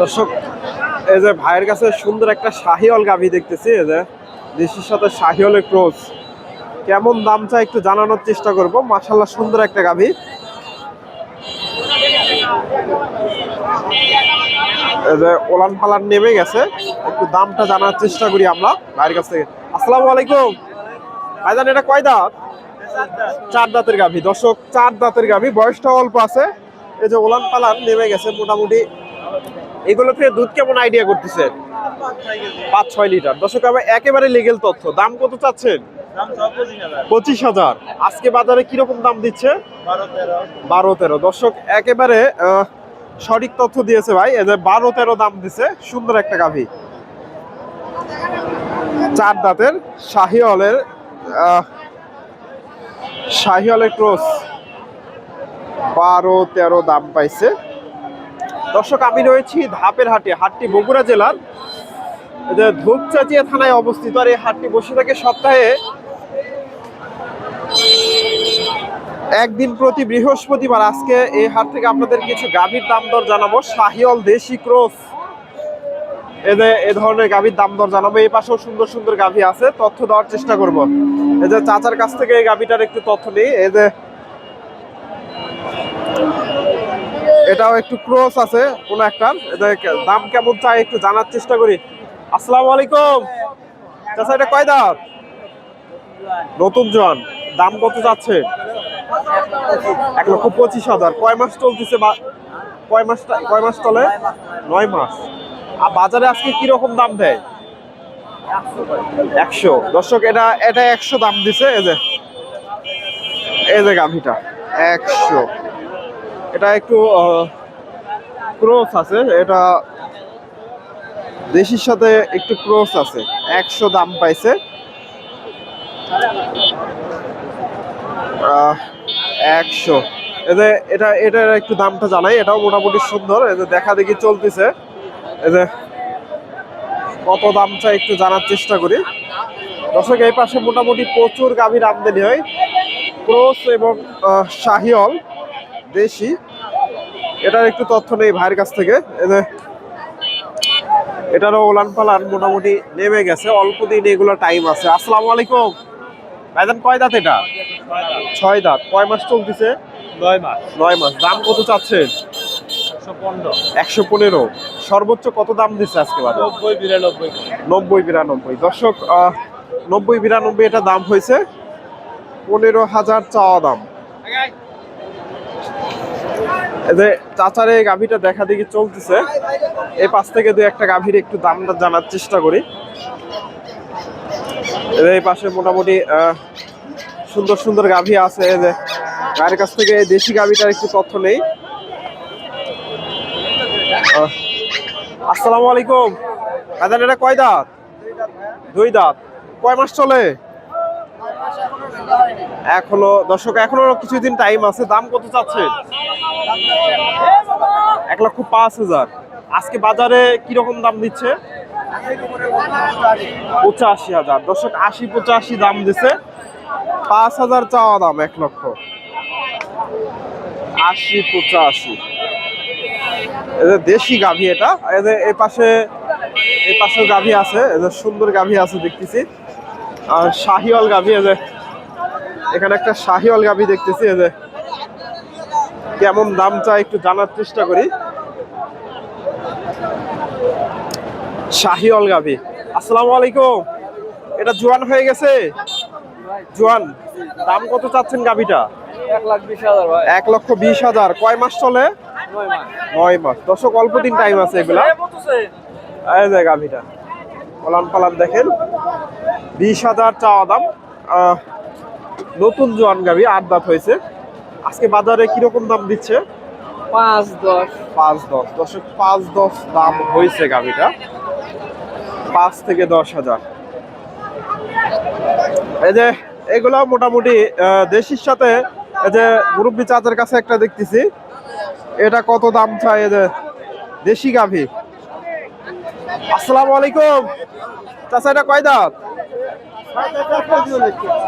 দর্শক এই যে ভাইয়ের কাছে সুন্দর একটা শাহিওল গাভি দেখতেছি এই যে দেশির সাথে শাহিওলের ক্রস কেমন দাম চাই একটু জানানোর চেষ্টা করব। মাশাল্লাহ সুন্দর একটা গাভি। এই যে ওলান পালান নেমে গেছে। একটু দামটা জানার চেষ্টা করি আমরা ভাইয়ের কাছ থেকে। আসসালামু আলাইকুম। ভাইজান এটা কয় দাঁত? চার দাঁতের গাভি। দর্শক চার দাঁতের গাভি। বয়সটা অল্প আছে। এই যে ওলান পালান নেমে গেছে মোটামুটি। এগুলো থেকে দুধ কেমন আইডিয়া করতেছে? পাঁচ ছয় লিটার। দর্শক আবার একেবারে লিগেল তথ্য। দাম কত চাচ্ছেন? পঁচিশ হাজার। আজকে বাজারে কীরকম দাম দিচ্ছে? বারো তেরো। দর্শক একেবারে সঠিক তথ্য দিয়েছে ভাই। এই যে বারো তেরো দাম দিছে। সুন্দর একটা গাভি। চার দাঁতের শাহিওয়ালের আহ, শাহিওয়ালের ক্রস। বারো তেরো দাম পাইছে। দর্শক, আমি রয়েছি ধাপের হাটে, হাটটি বগুড়া জেলার। ধূপচাচিয়া থানায় অবস্থিত, আর এই হাটটি বসে থাকে সপ্তাহে একদিন প্রতি বৃহস্পতিবার। আজকে এই হাট থেকে আপনাদের কিছু গাভীর দাম দর জানাব। শাহিওল দেশি ক্রস এদের এ ধরনের গাভীর দাম দর জানাব। এই পাশেও সুন্দর সুন্দর গাভী আছে, তথ্য দেওয়ার চেষ্টা করব। এদের চাচার কাছ থেকে এই গাভীটার একটু তথ্য নিই। এই যে এটাও একটু ক্রস আছে, কোন কে- দাম কেমন চাই একটু জানার চেষ্টা করি। আসসালামু আলাইকুম। চাচা, এটা কয় দাঁত? নতুন জন। দাম কত যাচ্ছে? এক লক্ষ পঁচিশ হাজার। কয় মাস চলতেছে কয় মাস কয় মাস চলে? নয় মাস। আর বাজারে আজকে কীরকম দাম দেয়? একশো। দর্শক, এটা এটা একশো দাম দিছে, এই যে এই যে গাভিটা একশো। এটা একটু ক্রস আছে এটা দেশির সাথে একটু ক্রস আছে একশো দাম পাইছে। একশো। এতে এটা এটার একটু দামটা জানাই এটাও মোটামুটি সুন্দর এতে দেখা দেখি চলতেছে। এতে কত দাম চাই একটু জানার চেষ্টা করি। দর্শক এই পাশে মোটামুটি প্রচুর গাভীর আমদানি হয়। ক্রস এবং আহ, শাহিওল। দেশি এটার একটু তথ্য নেই ভাইয়ের কাছ থেকে। এটারও ওলান পালান মোটামুটি নেমে গেছে। অল্প দিন এগুলো টাইম আছে। আসসালামু আলাইকুম। ভাইজান কয় দাঁত এটা? ছয় দাঁত। কয় মাস চলতেছে? নয় মাস। নয় মাস। দাম কত চাচ্ছেন? একশো পনেরো। সর্বোচ্চ কত দাম দিচ্ছে আজকে বাজার? নব্বই বিরানব্বই। নব্বই বিরানব্বই। দর্শক নব্বই বিরানব্বই এটা দাম হয়েছে। পনেরো হাজার চাওয়া দাম। যে চাচার এই গাভীটা দেখা দেখি চলতেছে। এই পাশ থেকে দু একটা গাভীর একটু দামটা জানার চেষ্টা করি। এই পাশে মোটামুটি সুন্দর সুন্দর গাভী আছে। যে গায়ের কাছ থেকে দেশি গাভীটার একটু তথ্য নেই। আসসালামু আলাইকুম। এটা কয় দাঁত? দুই দাঁত। কয় মাস চলে? এখনও, দর্শক, এখনও কিছুদিন টাইম আছে। দাম কত চাচ্ছে এক লক্ষ পাঁচ হাজার। আজকে বাজারে কীরকম দাম দিচ্ছে? পঁচাশি হাজার। দর্শক, আশি পঁচাশি দাম দিচ্ছে পাঁচ হাজার চাওয়া দাম, এক লক্ষ। আশি পঁচাশি। এদের দেশি গাভী এটা। এদের এই পাশে এই পাশেও গাভী আছে। এদের সুন্দর গাভী আছে দেখতেছি। আর শাহিওয়াল গাভী এদের এখানে একটা শাহিওয়াল গাভী দেখতেছি যে কেমন দাম চাই একটু জানার চেষ্টা করি। শাহিওয়াল গাভী। আসসালামু আলাইকুম। এটা জোয়ান হয়ে গেছে? জোয়ান দাম কত চাচ্ছেন গাভীটা? এক লক্ষ বিশ হাজার। কয় মাস চলে? নয় মাস। দর্শক অল্প দিন টাইম আছে এগুলা। গাভিটা। পালান পালান দেখেন। বিশ হাজার চাওয়া দাম। আহ, নতুন জোয়ান গাভি আট দাঁত হয়েছে। আজকে বাজারে কীরকম দাম দিচ্ছে? পাঁচ দশ। পাঁচ দশ। দশক পাঁচ দশ দাম হয়েছে গাভিটা। পাঁচ থেকে দশ হাজার। এই যে এগুলো মোটামুটি দেশির সাথে এই যে মুরব্বী চাচার কাছে একটা দেখতেছি। এটা কত দাম চাই এই যে দেশি গাভি? আসসালামু আলাইকুম। চাচা এটা কয় দাঁত?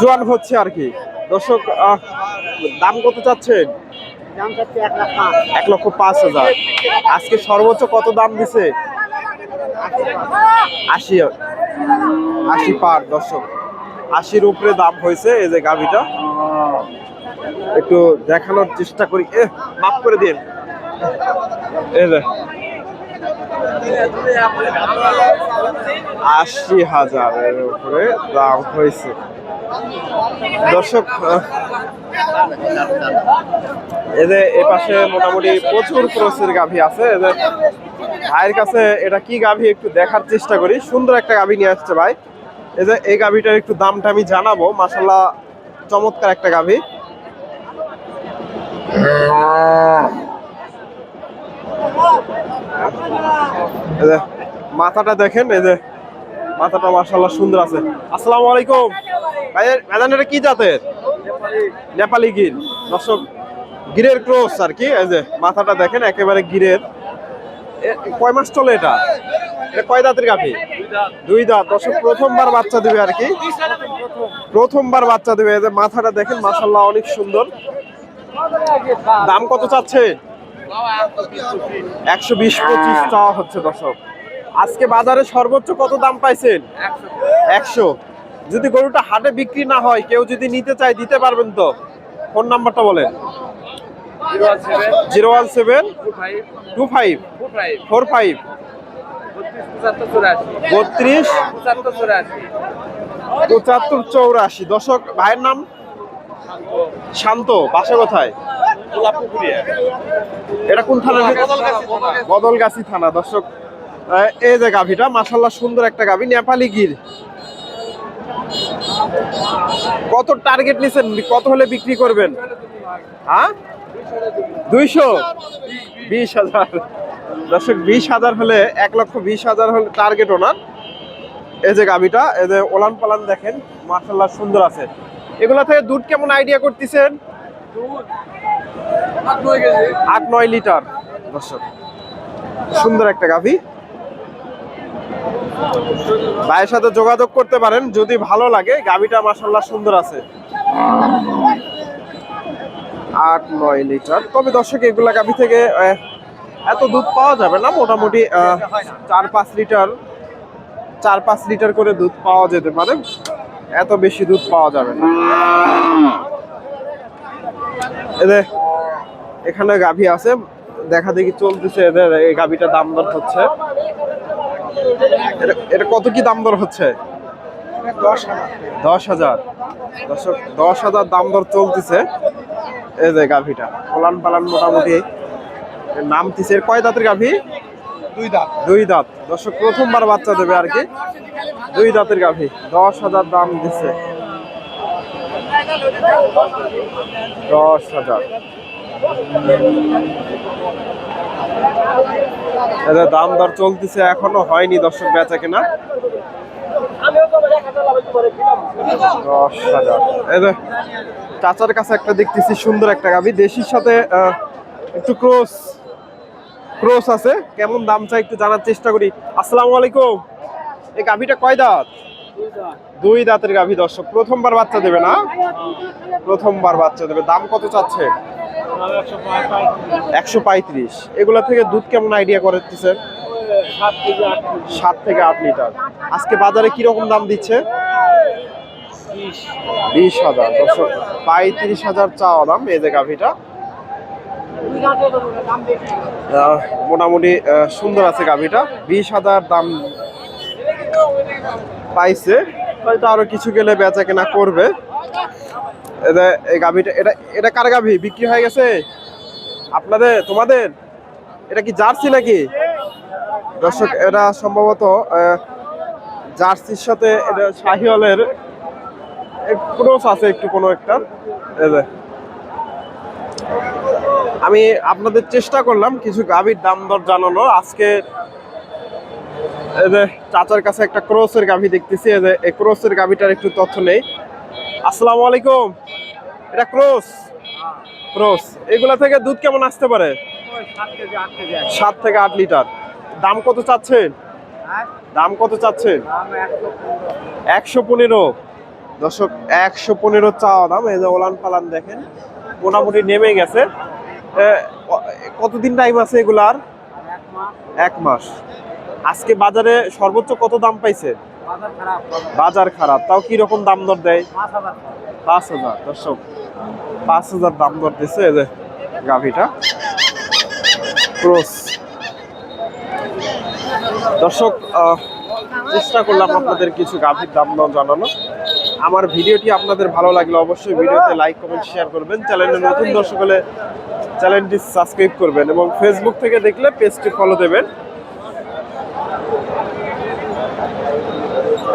জোয়ান হচ্ছে আর কি। দর্শক দাম কত চাচ্ছেন? এক লক্ষ পাঁচ হাজার। আজকে সর্বোচ্চ কত দাম দিছে? আশি আশি পার দর্শক। আশির উপরে দাম হয়েছে এই যে গাভিটা। একটু দেখানোর চেষ্টা করি। এ মাফ করে দিন। এই যে আশি হাজারের উপরে দাম হয়েছে। দর্শক এদের এ পাশে মোটামুটি প্রচুর ক্রসের গাভী আছে। এদের ভাইয়ের কাছে এটা কি গাভী একটু দেখার চেষ্টা করি। সুন্দর একটা গাভী নিয়ে আসছে ভাই। এই যে এই গাভীটার একটু দামটা আমি জানাব। মাসাল্লাহ চমৎকার একটা গাভী। মাথাটা দেখেন, এই যে, মাথাটা মাসাল্লাহ সুন্দর আছে। আসসালামু আলাইকুম। এটা কি জাতের? নেপালি গির। দর্শক, গিরের ক্রস আর কি, এই যে, মাথাটা দেখেন, একেবারে গিরের। কয় মাস চলে এটা? কয় দাঁতের গাভি? দুই দাঁত। দর্শক, প্রথমবার বাচ্চা দিবে আর কি। প্রথমবার বাচ্চা দিবে, এই যে, মাথাটা দেখেন মাসাল্লাহ অনেক সুন্দর। দাম কত চাচ্ছে একশো বিশ পঁচিশ চাওয়া হচ্ছে দর্শক। আজকে বাজারে সর্বোচ্চ কত দাম পাইছেন? একশো। যদি গরুটা হাটে বিক্রি না হয়, কেউ যদি নিতে চায়, দিতে পারবেন তো? ফোন নাম্বারটা বলেন। Zero one seven, two five, four five. বত্রিশ, পঁচাত্তর, চুরাশি। দর্শক, ভাইয়ের নাম? শান্ত, বাসা কোথায়? এটা কোন থানা বদলগাছি থানা, দর্শক। এই যে গাভিটা মাসাল্লাহ সুন্দর একটা গাভি, নেপালি গির। কত টার্গেট নিছেন? কত হলে বিক্রি করবেন? হ্যাঁ? দুইশো? বিশ হাজার। দর্শক, বিশ হাজার হলে, এক লক্ষ বিশ হাজার হলে টার্গেট ওনার। এই যে গাভিটা, এই যে ওলান পালান দেখেন মাসাল্লাহ সুন্দর আছে। এগুলা থেকে দুধ কেমন আইডিয়া করতেছেন? আট নয় লিটার। দর্শক, সুন্দর একটা গাভি। ভাইয়ের সাথে যোগাযোগ করতে পারেন, যদি ভালো লাগে। গাভিটা মাসাল্লাহ সুন্দর আছে। আট নয় লিটার। তবে দর্শক, এগুলা গাভি থেকে এত দুধ পাওয়া যাবে না। মোটামুটি চার পাঁচ লিটার, চার পাঁচ লিটার করে দুধ পাওয়া যেতে পারে। এত বেশি দুধ পাওয়া যাবে না। এখানে গাভী আছে। দেখা দেখি চলতেছে এদের এই গাভীটা দাম দর হচ্ছে। এটা- কত কি দাম দর হচ্ছে? দশ হাজার। দর্শক দশ হাজার দাম দর চলতেছে এই যে গাভীটা। পোলান পালান মোটামুটি। নামতেছে কয় দাঁতের গাভী? দুই দাম দুই দাঁত। দর্শক প্রথমবার বাচ্চা দেবে আর কি। দুই দাঁতের গাভী। দশ হাজার দাম দিছে। দশ হাজার। এদের দাম দর চলতেছে, এখনও হয়নি দর্শক বেচা কেনা। চাচার কাছে একটা দেখতেছি, সুন্দর একটা গাভী দেশির সাথে একটু ক্রস ক্রস আছে। কেমন দাম চাই একটু জানার চেষ্টা করি। আসসালামু আলাইকুম। এই গাভীটা কয় দাঁত? দুই দাঁতের গাভী দর্শক। প্রথমবার বাচ্চা দেবে না? প্রথমবার বাচ্চা দেবে। দাম কত চাচ্ছে? একশো পঁয়ত্রিশ। এগুলা থেকে দুধ কেমন আইডিয়া করতেছেন সাত থেকে আট লিটার। আজকে বাজারে কি রকম দাম দিচ্ছে? বিশ। হাজার। দর্শক পঁয়ত্রিশ হাজার চাওয়া দাম এই যে গাভীটা। মোটামুটি সুন্দর আছে গাভীটা। বিশ হাজার দাম পাইছে। হয়তো আরও কিছু গেলে বেচা কেনা করবে। এটা, এই গাভীটা, এটা এটা কার গাভী? বিক্রি হয়ে গেছে? আপনাদের, তোমাদের? এটা কি জার্সি নাকি? দর্শক, এটা সম্ভবত জার্সির সাথে এটা শাহিওয়ালের ক্রস আছে একটু কোনো একটা। আমি আপনাদের চেষ্টা করলাম কিছু গাভীর দাম দর জানানো। আজকে চাচার কাছে একটা ক্রসের গাভী দেখতেছি। এই ক্রসের গাভীটার একটু তথ্য নেই। আসসালামু আলাইকুম। এটা ক্রস? ক্রস। এগুলা থেকে দুধ কেমন আসতে পারে? সাত থেকে আট লিটার। দাম কত চাচ্ছেন? দাম কত চাচ্ছেন? একশো পনেরো। দর্শক, একশো পনেরো চাওয়া দাম। এই যে ওলান পালান দেখেন। মোটামুটি নেমে গেছে। কতদিন টাইম আছে এগুলার? এক মাস। আজকে বাজারে সর্বোচ্চ কত দাম পাইছে? বাজার খারাপ তাও কি রকম দাম দর দেয়? পাঁচ হাজার দর্শক পাঁচ হাজার দাম দর দিচ্ছে এই যে গাভিটা। ক্রস। দর্শক চেষ্টা করলাম আপনাদের কিছু গাভীর দাম দর জানানো আমার ভিডিওটি আপনাদের ভালো লাগলে অবশ্যই ভিডিওতে লাইক কমেন্ট শেয়ার করবেন। চ্যানেলে নতুন দর্শক হলে চ্যানেলটি সাবস্ক্রাইব করবেন এবং ফেসবুক থেকে দেখলে পেজটি ফলো দেবেন।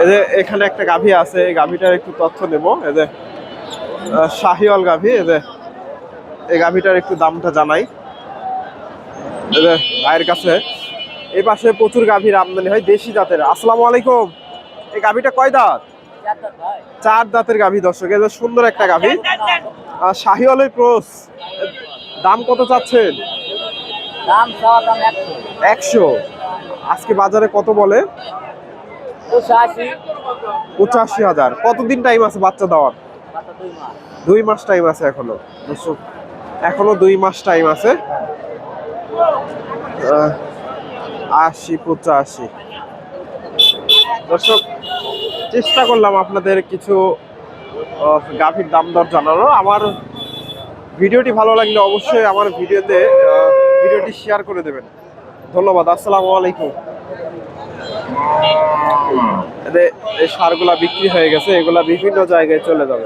এই যে এখানে একটা গাভী আছে এই গাভীটার একটু তথ্য নেব এই যে শাহিওয়াল গাভী এই যে এই গাভীটার একটু দামটা জানাই। এই যে ভাইয়ের কাছে। এই পাশে প্রচুর গাভীর আমদানি হয় দেশি জাতের। আসসালামু আলাইকুম। এই গাভীটা কয় দাঁত? চার দাঁতের গাভী দর্শক। এই যে সুন্দর একটা গাভী। আর শাহিওয়ালের ক্রস। দাম কত চাচ্ছেন? দাম একশো। আজকে বাজারে কত বলে? পঁচাশি। হাজার। কতদিন টাইম আছে বাচ্চা দেওয়ার? দুই মাস টাইম আছে এখনও। এখনও দুই মাস টাইম আছে। আশি, পঁচাশি। দর্শক, চেষ্টা করলাম আপনাদের কিছু গাভীর দাম দর জানানো আমার ভিডিওটি ভালো লাগলে অবশ্যই আমার ভিডিওতে ভিডিওটি শেয়ার করে দেবেন। ধন্যবাদ। আসসালামু আলাইকুম। এই সারগুলা বিক্রি হয়ে গেছে এগুলা বিভিন্ন জায়গায় চলে যাবে।